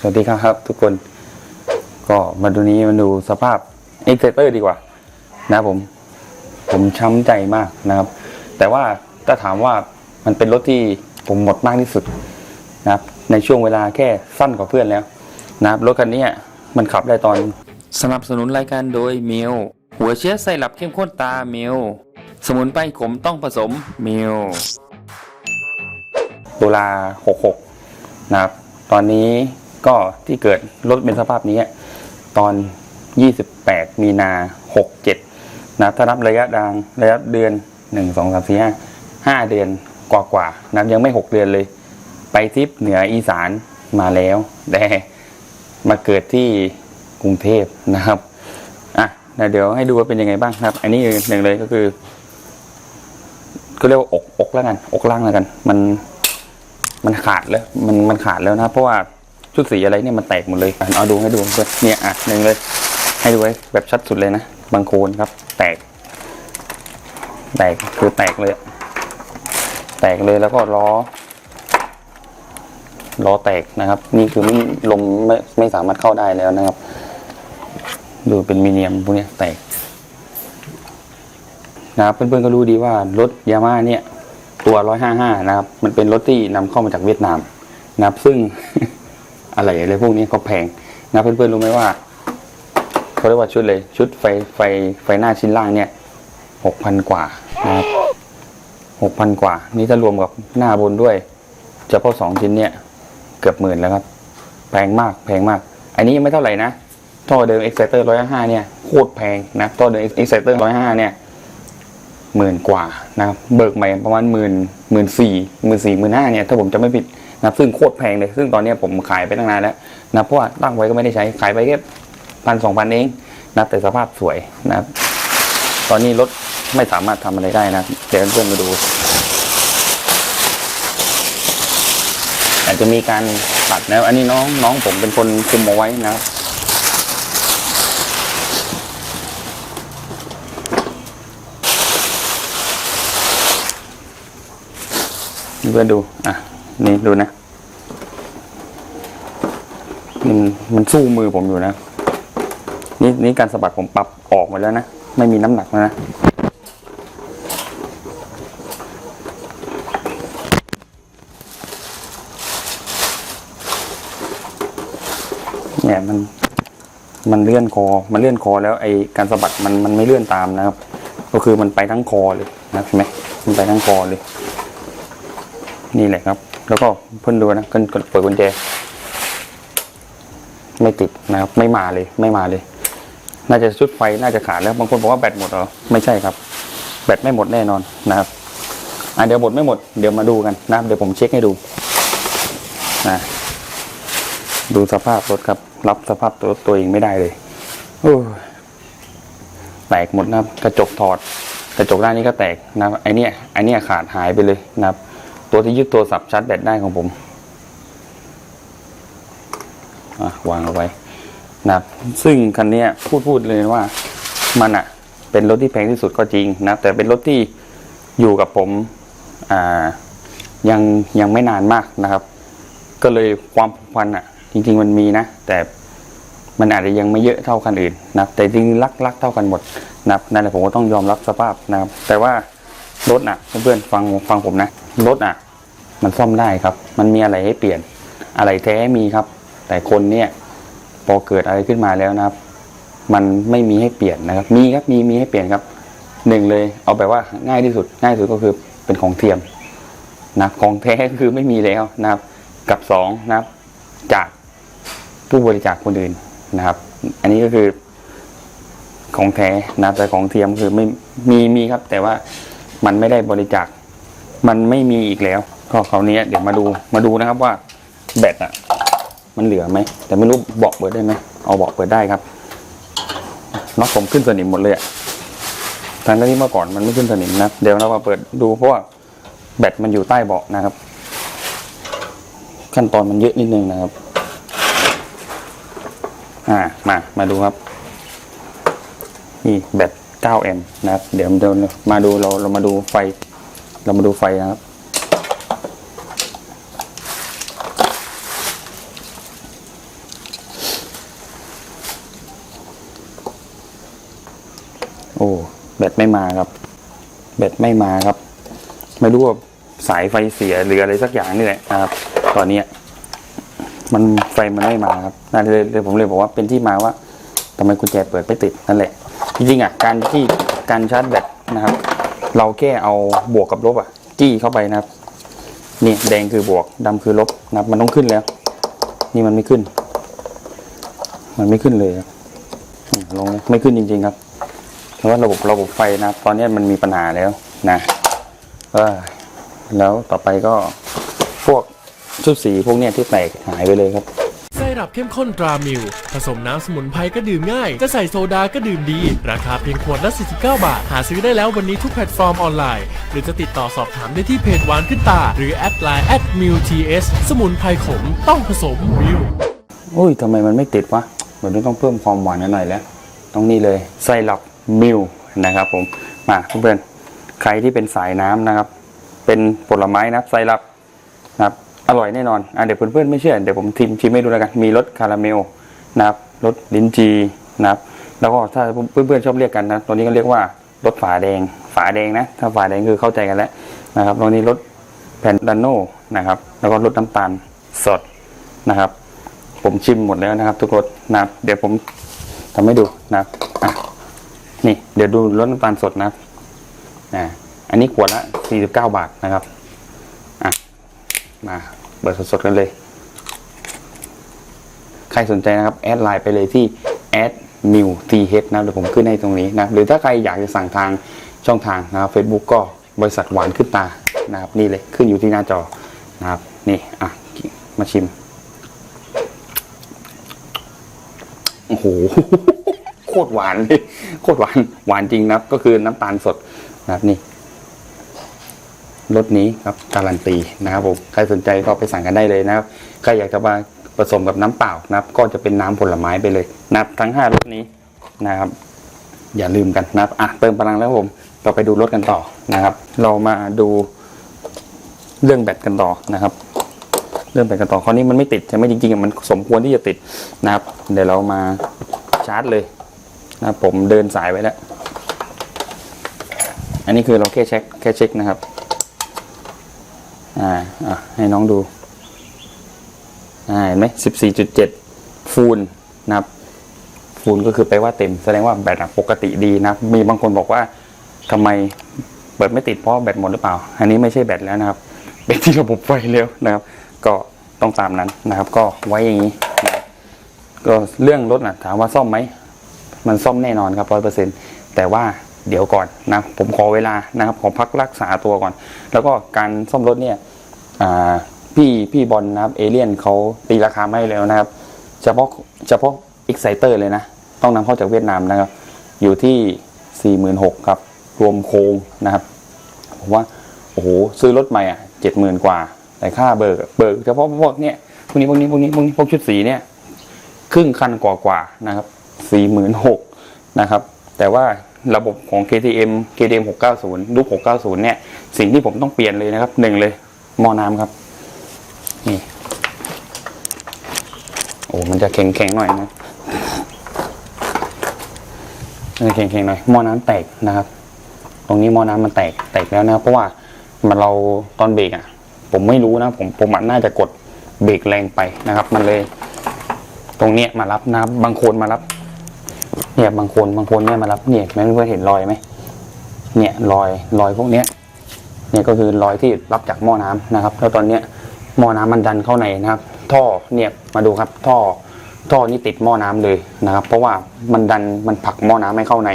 สวัสดีครับทุกคน ก็มาดูนี้มาดูสภาพเอ็กเซเตอร์ดีกว่า นะครับผม ผมช้ำใจมากนะครับ แต่ว่าถ้าถามว่ามันเป็นรถที่ผมหมดมากที่สุดนะครับ ในช่วงเวลาแค่สั้นกว่าเพื่อนแล้วนะครับรถคันนี้มันขับได้ตอน สนับสนุนรายการโดยมิวหัวเชื้อไส้หลับเข้มข้นตามิวสมุนไพรขมต้องผสมมิวตุลา66 นะครับ ตอนนี้ ก็ที่เกิดรถเป็นสภาพนี้ตอน 28 มีนา67นะถ้านับระยะดางระยะเดือน 1 2 3 4 5 5 เดือนกว่ากว่าๆนะยังไม่ 6 เดือนเลย ไปทิปเหนืออีสานมาแล้ว แต่มาเกิดที่กรุงเทพนะครับอะเดี๋ยวให้ดูว่าเป็นยังไงบ้างครับ อันนี้หนึ่งเลยก็คือก็เรียกว่าอกอกแล้วกัน อกล่างแล้วกัน มันมันขาดแล้ว มันมันขาดแล้วนะเพราะว่า ชุดสีอะไรเนี่ยมันแตกหมดเลยอะเอาดูให้ดูเพื่อนเนี่ยอะหนึ่งเลย ให้ดูไว้แบบชัดสุดเลยนะบางโคนครับ แตก แตกคือแตกเลย แตกเลยแล้วก็ล้อล้อแตกนะครับ นี่คือไม่ลมไม่ไม่สามารถเข้าได้แล้วนะครับ ดูเป็นมีเนียมพวกนี้แตกนะครับเพื่อนๆก็รู้ดีว่ารถยามาเนี่ยตัว 155 นะครับ มันเป็นรถที่นำเข้ามาจากเวียดนามนะครับ ซึ่ง อะไรอะไรพวกนี้ก็แพงนะเพื่อนๆรู้ไหมว่าเขาเรียกว่าชุดเลยชุดไฟไฟไฟหน้าชิ้นล่างเนี่ย6,000กว่านะครับ6,000กว่า นี่ถ้ารวมกับหน้าบนด้วยเฉพาะสองชิ้นเนี่ย เกือบหมื่นแล้วครับ แพงมากแพงมาก อันนี้ยังไม่เท่าไหร่นะท่อเดิม Exciter 155เนี่ยโคตรแพงนะท่อเดิม Exciter 155เนี่ยหมื่นกว่านะครับเบิกใหม่ประมาณหมื่นหมื่นสี่หมื่นสี่หมื่นห้าเนี่ยถ้าผมจะไม่ผิด นะครึ่งโคตรแพงเลย ซึ่งตอนนี้ผมขายไปตั้งนานแล้วนะเพราะว่าตั้งไว้ก็ไม่ได้ใช้ขายไปแค่พันสองพันเองนะแต่สภาพสวยนะตอนนี้รถไม่สามารถทำอะไรได้นะเดี๋ยวเพื่อนมาดู อาจจะมีการตัดนะอันนี้น้องน้องผมเป็นคนคุมเอาไว้นะเพื่อนดู อะ นี่ดูนะ มันมันสู้มือผมอยู่นะ นี่นี่การสะบัดผมปรับออกหมาแล้วนะ ไม่มีน้ำหนักแล้วนะเนี่ยมันมันเลื่อนคอ มันเลื่อนคอแล้วไอการสะบัดมันมันไม่เลื่อนตามนะครับ ก็คือมันไปทั้งคอเลยนะเห็นไหมมันไปทั้งคอเลย นี่แหละครับ แล้วก็เพิ่นดูนะเพิ่นกดเปิดกุญแจ ไม่ติดนะครับ ไม่มาเลยไม่มาเลย น่าจะชุดไฟน่าจะขาดแล้วบางคนบอกว่าแบตหมดเหรอไม่ใช่ครับ แบตไม่หมดแน่นอนนะครับอะเดี๋ยวหมดไม่หมดเดี๋ยวมาดูกันนะครับเดี๋ยวผมเช็คให้ดูนะดูสภาพรถครับ รับสภาพรถตัวเองไม่ได้เลยโอ้แตกหมดนะครับ กระจกถอด กระจกด้านนี้ก็แตกนะครับไอเนี้ยไอเนี้ยขาดหายไปเลยนะครับ ตัวที่ยึดตัวสับชาร์จแบตได้ของผม วางเอาไว้นะครับซึ่งคันนี้พูดพูดเลยว่ามันอะเป็นรถที่แพงที่สุดก็จริงนะแต่เป็นรถที่อยู่กับผมอ่ายังยังไม่นานมากนะครับ ก็เลยความผูกพันอะจริง ๆ มันมีนะ แต่มันอาจจะยังไม่เยอะเท่าคันอื่นนับแต่จริงรักรักเท่ากันหมดนับนั่นแหละผมก็ต้องยอมรับสภาพนะครับ แต่ว่ารถอะเพื่อนๆฟังฟังผมนะรถอะ มันซ่อมได้ครับ มันมีอะไรให้เปลี่ยน อะไรแท้มีครับ แต่คนเนี่ยพอเกิดอะไรขึ้นมาแล้วนะครับ มันไม่มีให้เปลี่ยนนะครับ มีครับมีมีให้เปลี่ยนครับหนึ่งเลยเอาแบบว่าง่ายที่สุด ง่ายสุดก็คือเป็นของเทียมนะของแท้คือไม่มีแล้วนะครับ กับสองนะครับ จากผู้บริจาคคนอื่นนะครับ อันนี้ก็คือของแท้นะแต่ของเทียมคือไม่มีมีครับ แต่ว่ามันไม่ได้บริจาค มันไม่มีอีกแล้วก็คราวนี้เดี๋ยวมาดูมาดูนะครับว่าแบตอะ มันเหลือไหม แต่ไม่รู้เบอกเปิดได้ไหมเอาเบอกเปิดได้ครับน็อตผมขึ้นสนิมหมดเลยอะทั้งที่เมื่อก่อนมันไม่ขึ้นสนิมนะ เดี๋ยวเรามาเปิดดูเพราะว่าแบตมันอยู่ใต้เบาะนะครับ ขั้นตอนมันเยอะนิดนึงนะครับ อ่ามามาดูครับนี่แบต9แอมป์นะครับ เดี๋ยวเดี๋ยวมาดูเราเรามาดูไฟ เรามาดูไฟนะครับ น โอ้แบต ไม่มาครับ แบตไม่มาครับ ไม่รู้ว่าสายไฟเสียหรืออะไรสักอย่างนี่แหละนะครับ ตอนนี้มันไฟมันไม่มาครับนั่นเลยผมเลยบอกว่าเป็นที่มาว่าทำไมกุญแจเปิดไม่ติดนั่นแหละ จริงๆอะการที่การชาร์จแบตนะครับ เราแค่เอาบวกกับลบอะจี้เข้าไปนะครับ นี่แดงคือบวกดำคือลบนะครับ มันต้องขึ้นแล้ว นี่มันไม่ขึ้น มันไม่ขึ้นเลยครับอืมลงเลยไม่ขึ้นจริง ๆ ครับ เพราะว่าระบบระบบไฟนะครับตอนนี้มันมีปัญหาแล้วนะเออแล้วต่อไปก็พวกชุดสีพวกเนี้ยที่แตกหายไปเลยครับไซรัปเข้มข้นตรามิว ผสมน้ำสมุนไพรก็ดื่มง่าย จะใส่โซดาก็ดื่มดี ราคาเพียงขวดละ 49 บาท หาซื้อได้แล้ววันนี้ทุกแพลตฟอร์มออนไลน์ หรือจะติดต่อสอบถามได้ที่เพจหวานขึ้นตา หรือแอดไลน์แอดมิวทีเอสสมุนไพรขมต้องผสมมิวอุ้ยทำไมมันไม่ติดวะแบบนี้ต้องเพิ่มความหวานหน่อยแล้ว ต้องนี่เลยไซรัป มิลนะครับผมมาเพื่อนๆใครที่เป็นสายน้ำนะครับ เป็นผลไม้นะไซรัปนะครับอร่อยแน่นอนอะเดี๋ยวเพื่อนๆไม่เชื่อเดี๋ยวผมทิมชิมให้ดูแล้วกันมีรสคาราเมลนะครับรสลิ้นจีนะครับแล้วก็ถ้าเพื่อนๆชอบเรียกกันนะตัวนี้ก็เรียกว่ารสฝาแดง ฝาแดงนะ ถ้าฝาแดงคือเข้าใจกันแล้วนะครับตัวนี้รสแพนดานโนนะครับ แล้วก็รสน้ำตาลสดนะครับ ผมชิมหมดแล้วนะครับ ทุกรสนะเดี๋ยวผมทำให้ดูนะครับอะ นี่เดี๋ยวดูรสน้ำตาลสดนะครับอ่าอันนี้ขวดละ49บเก้าบาทนะครับอะมาเปิดสดๆกันเลย ใครสนใจนะครับ แอดไลน์ไปเลยที่แอด new t h นะครับเดี๋ยวผมขึ้นให้ตรงนี้นะหรือถ้าใครอยากจะสั่งทางช่องทางนะครับ Facebook ก็บริษัทหวานขึ้นตานะครับ นี่เลยขึ้นอยู่ที่หน้าจอนะครับ นี่อะมาชิม โอ้โห ตรหวานเลยโคตรหวานหวานจริงนะครับ ก็คือน้ำตาลสดนะครับนี่รสนี้ครับการันตีนะครับผมใครสนใจก็ไปสั่งกันได้เลยนะครับใครอยากจะมาผสมกับน้ำเปล่านะครับ ก็จะเป็นน้ำผลไม้ไปเลยนะครับทั้งห้ารสนี้นะครับ อย่าลืมกันนะครับอะเติมพลังแล้วผมเราไปดูรถกันต่อนะครับ เรามาดูเรื่องแบตกันต่อนะครับ เรื่องแบตกันต่อคราวนี้มันไม่ติดใช่ไหมจริงๆมันสมควรที่จะติดนะครับ เดี๋ยวเรามาชาร์จเลย นะผมเดินสายไว้แล้ว อันนี้คือเราแค่เช็คแค่เช็คนะครับ อ่าอะให้น้องดู อ่าเห็นไหมสิบสี่จุดเจ็ดฟูลนะครับ ฟูลก็คือแปลว่าเต็ม แสดงว่าแบตปกติดีนะ มีบางคนบอกว่าทำไมเปิดไม่ติดเพราะแบตหมดหรือเปล่า อันนี้ไม่ใช่แบตแล้วนะครับ เป็นที่ระบบไฟแล้วนะครับ ก็ต้องตามนั้นนะครับ ก็ไว้อย่างนี้ก็เรื่องรถนะถามว่าซ่อมไหม มันซ่อมแน่นอนครับร้อยเปอร์เซ็นต์แต่ว่าเดี๋ยวก่อนนะผมขอเวลานะครับขอพักรักษาตัวก่อน แล้วก็การซ่อมรถเนี่ยพี่พี่บอลนะครับเอเลียนเขาตีราคาไม่แล้วนะครับ เฉพาะเฉพาะ Exciter เลยนะ ต้องนำเข้าจากเวียดนามนะครับ อยู่ที่ 46,000ครับรวมโครงนะครับผมว่าโอ้โหซื้อรถใหม่อะ70,000กว่า แต่ค่าเบิกเบิกเฉพาะพวกเนี้ยพวกนี้พวกนี้พวกนี้พวกนี้พวกชุดสีเนี่ยครึ่งคันกว่ากว่านะครับ 46,000นะครับ แต่ว่าระบบของ KTM KTM 690ลูก690 เนี่ย สิ่งที่ผมต้องเปลี่ยนเลยนะครับหนึ่งเลยหม้อน้ำครับ นี่ โอ้ มันจะแข็งแข็งๆหน่อยนะมันจะแข็งแข็งๆหน่อยหม้อน้ำแตกนะครับ ตรงนี้หม้อน้ำมันแตกแตกแล้วนะเพราะว่ามันเราตอนเบรกอะ ผมไม่รู้นะผมผมอะน่าจะกดเบรกแรงไปนะครับ มันเลย ตรงเนี้ยมารับนะครับบางคนมารับ เนี่ยบางคนบางคนเนี่ยมารับเนี่ยแม่เพื่อนเห็นรอยไหมเนี่ยรอยรอยพวกเนี้ยเนี่ยก็คือรอยที่รับจากหม้อน้ำนะครับ แล้วตอนเนี้ยหม้อน้ำมันดันเข้าในนะครับ ท่อเนี่ยมาดูครับท่อท่อนี่ติดหม้อน้ำเลยนะครับ เพราะว่ามันดันมันผลักหม้อน้ำไม่เข้าใน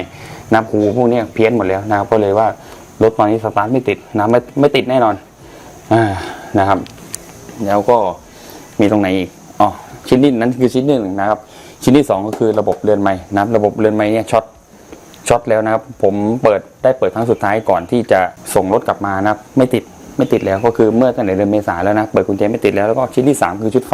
นะครับหูพวกเนี้ยเพี้ยนหมดแล้วนะครับ ก็เลยว่ารถตอนนี้สตาร์ทไม่ติดนะไม่ไม่ติดแน่นอนอ่านะครับ แล้วก็มีตรงไหนอีกอ๋อชิ้นนี้นั้นคือชิ้นหนึ่งนะครับ ชิ้นที่สองก็คือระบบเรือนไม้นะครับระบบเรือนไม้เนี่ยช็อตช็อตแล้วนะครับ ผมเปิดได้เปิดครั้งสุดท้ายก่อนที่จะส่งรถกลับมานะครับ ไม่ติดไม่ติดแล้วก็คือเมื่อตั้งแต่เดือนเมษาแล้วนะเปิดกุญแจไม่ติดแล้วแล้วก็ชิ้นที่ 3 คือชุดไฟ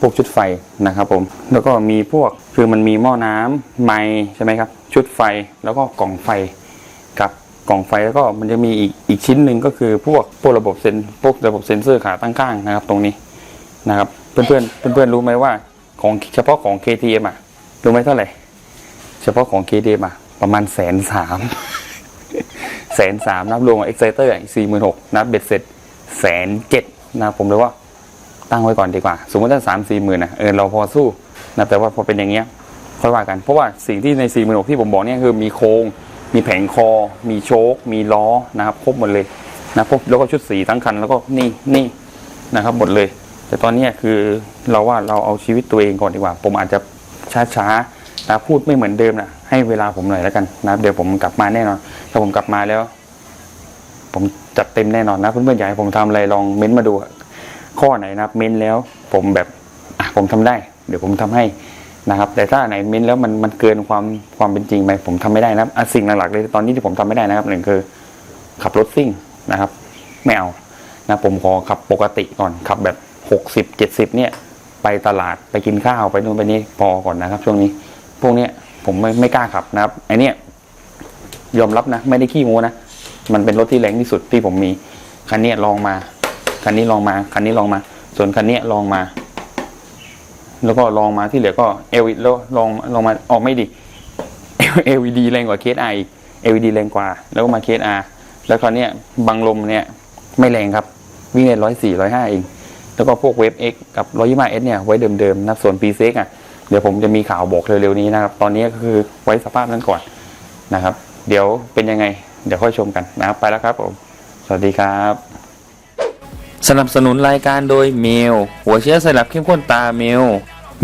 พวกชุดไฟนะครับผมแล้วก็มีพวกคือมันมีหม้อน้ำไม้ใช่ไหมครับ ชุดไฟแล้วก็กล่องไฟครับกล่องไฟแล้วก็มันจะมีอีกอีกชิ้นหนึ่งก็คือพวกพวกระบบเซนพวกระบบเซ็นเซอร์ขาตั้งข้างนะครับ ตรงนี้นะครับ เพื่อนเพื่อนเพื่อนเพื่อนรู้ไหมว่า ของเฉพาะของ KTM อะรู้ไหมเท่าไหร่ เฉพาะของ KTM อะประมาณแสนสามแสนสามนับรวมกับเอ็กไซเตอร์อีกสี่หมื่นหกนับเบ็ดเสร็จแสนเจ็ดนะผมเลยว่าตั้งไว้ก่อนดีกว่า สมมติถ้าสามสี่หมื่นนะเออเราพอสู้นะแต่ว่าพอเป็นอย่างเงี้ยค่อยว่ากัน เพราะว่าสิ่งที่ในสี่หมื่นหกที่ผมบอกเนี่ยคือมีโครงมีแผงคอ มีโชค มีล้อนะครับครบหมดเลยนะครบแล้วก็ชุดสีทั้งคันแล้วก็นี่นี่นะครับหมดเลย แต่ตอนนี้คือเราว่าเราเอาชีวิตตัวเองก่อนดีกว่า ผมอาจจะช้าๆนะพูดไม่เหมือนเดิมนะให้เวลาผมหน่อยแล้วกันนะเดี๋ยวผมกลับมาแน่นอนถ้าผมกลับมาแล้ว ผมจัดเต็มแน่นอนนะเพื่อนๆอยากให้ผมทำอะไรลองเม้นต์มาดู ข้อไหนนะเม้นต์แล้ว ผมแบบอะผมทำได้ เดี๋ยวผมทำให้นะครับ แต่ถ้าไหนเม้นต์แล้วมันมันเกินความความเป็นจริงไปผมทำไม่ได้นะอะสิ่งหลักๆเลยตอนนี้ที่ผมทำไม่ได้นะครับหนึ่งคือ ขับรถซิ่งนะครับ ไม่เอานะผมขอขับปกติก่อนขับแบบ หกสิบเจ็ดสิบเนี่ยไปตลาดไปกินข้าวไปนู่นไปนี่พอก่อนนะครับ ช่วงนี้ พวกเนี้ยผมไม่ไม่กล้าขับนะครับไอเนี้ยยอมรับนะ ไม่ได้ขี้โม้นะ มันเป็นรถที่แรงที่สุดที่ผมมี คันนี้ลองมา คันนี้ลองมา คันนี้ลองมา ส่วนคันเนี้ยลองมา แล้วก็ลองมาที่เหลือก็เอลแล้วลองลองมาออกไม่ดี LED แรงกว่าเคสไอ LED แรงกว่า แล้วก็มาเคสอาแล้วคราวนี้บังลมเนี่ยไม่แรงครับ วิ่งได้ร้อยสี่ร้อยห้าเอง แล้วก็พวกเวฟ X กับร้อยยี่เอสเนี่ยไว้เดิมๆนะส่วนปีเซ็กอะเดี๋ยวผมจะมีข่าวบอกเร็วๆนี้นะครับ ตอนนี้ก็คือไว้สภาพนั้นก่อนนะครับ เดี๋ยวเป็นยังไง เดี๋ยวค่อยชมกันนะครับไปแล้วครับผม สวัสดีครับ สนับสนุนรายการโดยเมล หัวเชื้อสลับเข้มข้นตาเมล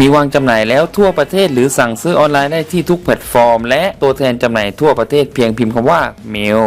มีวางจำหน่ายแล้วทั่วประเทศหรือสั่งซื้อออนไลน์ได้ที่ทุกแพลตฟอร์ม และตัวแทนจำหน่ายทั่วประเทศเพียงพิมพ์คำว่าเมล